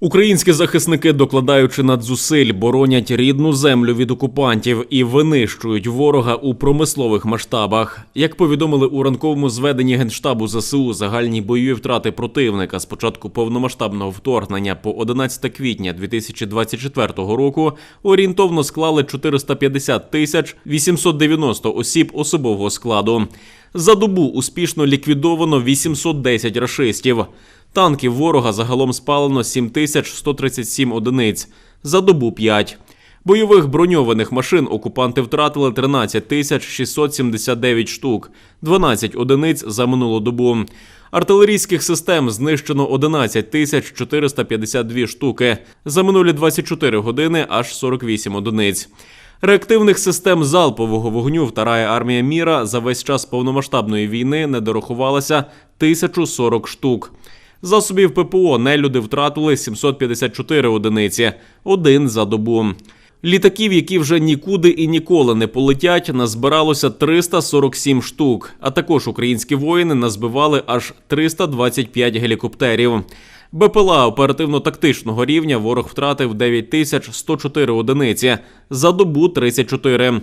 Українські захисники, докладаючи надзусиль, боронять рідну землю від окупантів і винищують ворога у промислових масштабах. Як повідомили у ранковому зведенні генштабу ЗСУ, загальні бойові втрати противника з початку повномасштабного вторгнення по 11 квітня 2024 року орієнтовно склали 450 тисяч 890 осіб особового складу. За добу успішно ліквідовано 810 рашистів. Танків ворога загалом спалено 7137 одиниць, за добу 5. Бойових броньованих машин окупанти втратили 13 тисяч 679 штук, 12 одиниць за минулу добу. Артилерійських систем знищено 11 тисяч 452 штуки, за минулі 24 години аж 48 одиниць. Реактивних систем залпового вогню вторая армія міра за весь час повномасштабної війни не дорахувалася 1040 штук. Засобів ППО нелюди втратили 754 одиниці, один за добу. Літаків, які вже нікуди і ніколи не полетять, назбиралося 347 штук. А також українські воїни назбивали аж 325 гелікоптерів. БПЛА оперативно-тактичного рівня ворог втратив 9104 одиниці, за добу 34.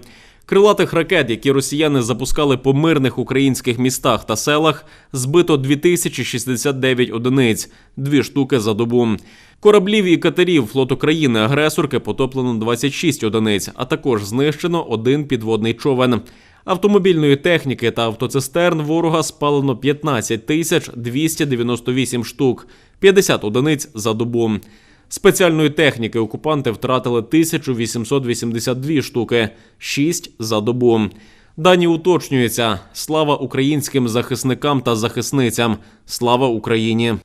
Крилатих ракет, які росіяни запускали по мирних українських містах та селах, збито 2069 одиниць, дві штуки за добу. Кораблів і катерів флоту країни-агресорки потоплено 26 одиниць, а також знищено один підводний човен. Автомобільної техніки та автоцистерн ворога спалено 15 тисяч 298 штук, 50 одиниць за добу. Спеціальної техніки окупанти втратили 1882 штуки, 6 за добу. Дані уточнюються. Слава українським захисникам та захисницям. Слава Україні!